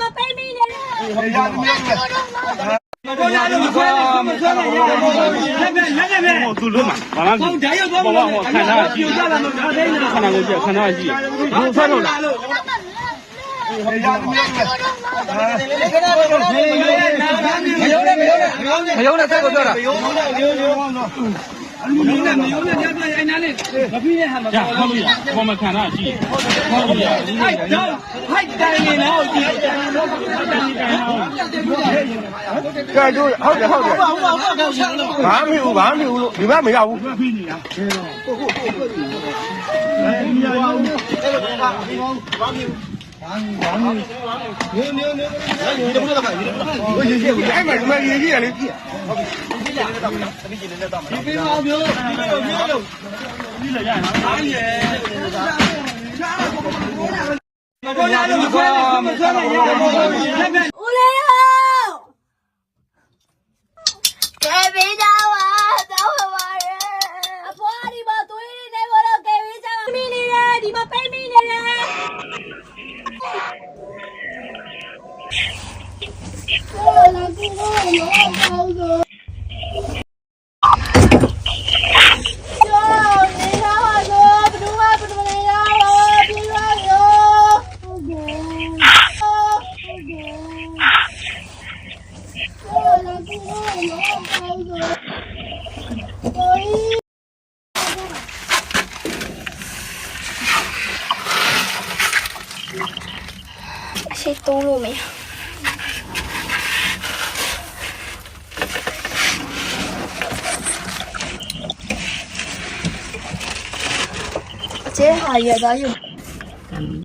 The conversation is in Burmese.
မပိတ်မိနဲ့ကိုလာလို့မဆွဲနဲ့မဆွဲနဲ့ရလက်နဲ့လက်နဲ့ပဲသူလုံးမှာဘာမှမဟုတ်ဓာတ်ရောက်သွားမှာခဏပြူကြလာလို့ဒါသေးနေတာခဏကိုပြခဏကြီးဘုံဆွဲလို့လားမယုံနဲ့မယုံနဲ့မယုံနဲ့ဆက်ကိုပြောတာ မင်းနဲ့မယုံနဲ့ညပြန်အိုင်နာလေးမပြီးတဲ့ဟာမပေါ်ဘူး။ပေါ်မခံတာရှိတယ်။ပေါ်ပြီ။ဟိုက်တော့ဟိုက်တိုင်းနေတော့ဒီတိုင်းတော့ဒီတိုင်းတော့ကဲတို့ဟုတ်တယ်ဟုတ်တယ်။ဘာမဖြစ်ဘူးဘာမဖြစ်ဘူးလို့ဒီဘက်မရဘူး။ဖြစ်နေတာ။ဟုတ်ဟုတ်ဟုတ်။ဘာမဖြစ်ဘူး။ မှာရေးကြီးရလေဦးလေးဟုတ် ကျောင်းနေရပါ တော့ဘယ်သူမှဘ